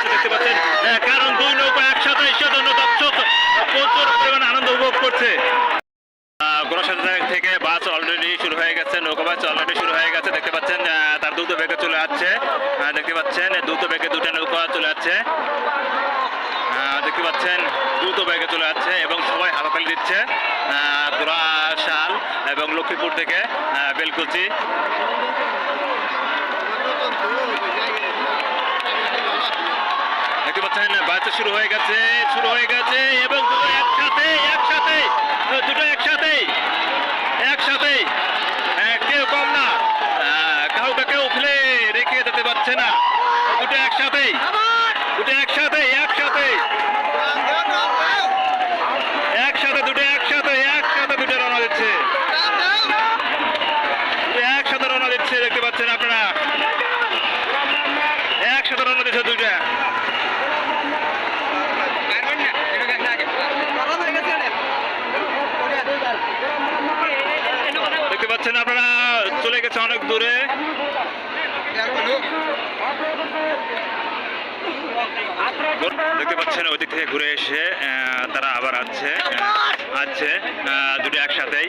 করছে দেখতে পাচ্ছেন। কারণ দুই নৌকা একসাথে সেজন্য দর্শক প্রচুর পরিমাণে আনন্দ উপভোগ করছে। গোড়াসাজা থেকে বাস অলরেডি শুরু হয়ে গেছে, নৌকা বাস অলরেডি শুরু হয়ে গেছে। দেখতে পাচ্ছেন তার দ্রুত বেগে চলে যাচ্ছে দেখতে পাচ্ছেন, দ্রুত বেগে দুটো নৌকা চলে যাচ্ছে দেখতে পাচ্ছেন, দ্রুত বেগে চলে যাচ্ছে এবং সবাই হাতাতালি দিচ্ছে। শাল এবং লক্ষ্মীপুর থেকে বেলকুচি। দেখতে পাচ্ছেন বাচ্চা শুরু হয়ে গেছে, শুরু হয়ে গেছে এবং দুটো একসাথে একসাথে দুটো একসাথে একসাথে। কেউ কম না। কাউকে কেউ ফেলে রেখে যেতে পারছে না। দুটো একসাথে দুটো একসাথে একসাথে একসাথে দুটো একসাথে একসাথে দুটো রওনা দিচ্ছে দুটো একসাথে রওনা দিচ্ছে দেখতে পাচ্ছেন আপনারা একসাথে রওনা দিচ্ছে দুইটা দেখতে পাচ্ছেন আপনারা চলে গেছে অনেক দূরে। দেখতে পাচ্ছেন ওই দিক থেকে ঘুরে এসে তারা আবার আছে। আছে দুটো একসাথেই।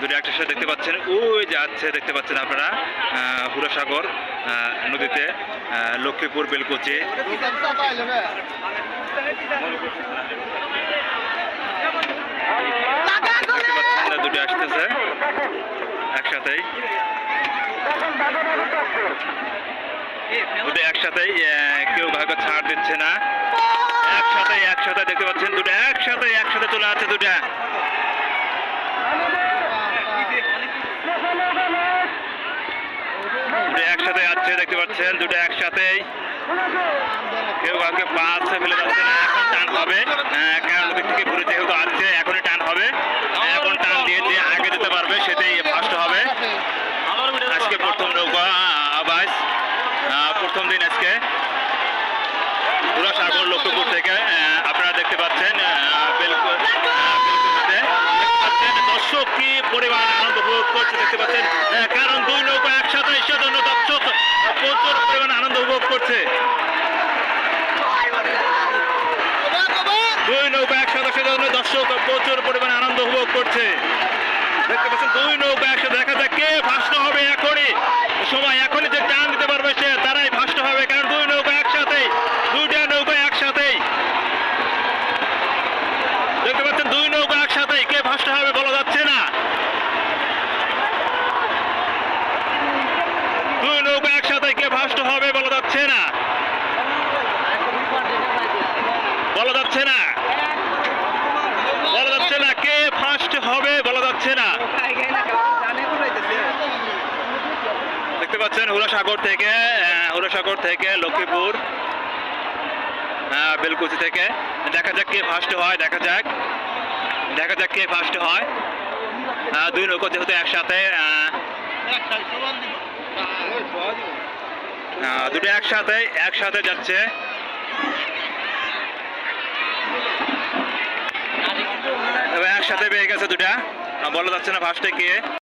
দুটো একসাথে দেখতে পাচ্ছেন ওই যে আছে দেখতে পাচ্ছেন আপনারা হুরাসাগর নদীতে লক্ষ্মীপুর বেলকুচি দেখতে পাচ্ছেন দুটো আসতেছে একসাথেই। দুটো একসাথেই কেউ ভাগে ছাড় দিচ্ছে না। একসাথে একসাথে দেখতে পাচ্ছেন দুটো একসাথে একসাথে চলে আছে দুটা। একসাথে আছে দেখতে পাচ্ছেন, দুটো একসাথেই। কেউ কাউকে পাঁচ ফেলে যাচ্ছে না, এখন টান হবে আহ, কারণ ওদিক থেকে ঘুরে যেহেতু আসছে এখনই টান হবে এখন টান দিয়ে যে আগে যেতে পারবে সেটাই ফার্স্ট হবে আজকে প্রথম নৌকা আবাস প্রথম দিন আজকে। পুরা সাগর লক্ষ্মীপুর থেকে আপনারা দেখতে পাচ্ছেন পাচ্ছেন দর্শক কি পরিমাণ আনন্দ উপভোগ করছে দেখতে পাচ্ছেন? কারণ দুই নৌকা একসাথে সেজন্য দর্শক প্রচুর পরিমাণ আনন্দ উপভোগ করছে। দুই নৌকা একসাথে সেজন্য দর্শক প্রচুর পরিমাণে আনন্দ উপভোগ করছে। দেখতে পাচ্ছেন, দুই নৌকা একসাথে। দেখা যাক কে ভাষ্ট হবে এখনই সময় এখনই যে টান দিতে পারবে সে তারাই ভাষ্ট হবে কারণ দুই নৌকা একসাথেই দুইটা নৌকা একসাথেই দেখতে পাচ্ছেন দুই নৌকা একসাথেই কে ভাষ্ট হবে বলা যাচ্ছে না। দুই নৌকা একসাথে কে ভাষ্ট হবে বলা যাচ্ছে না। বলা যাচ্ছে না। বলা যাচ্ছে না কে ফার্স্ট হবে বলা যাচ্ছে না। দেখতে পাচ্ছেন হুরাসাগর থেকে হুরাসাগর থেকে লক্ষ্মীপুর বেলকুচি থেকে। দেখা যাক কে ফার্স্ট হয়, দেখা যাক। দেখা যাক কে ফার্স্ট হয়। দুই নৌকো যেহেতু একসাথে দুটো একসাথে একসাথে যাচ্ছে। একসাথে পেয়ে গেছে দুটা। বলা যাচ্ছে না ফার্স্টে কে।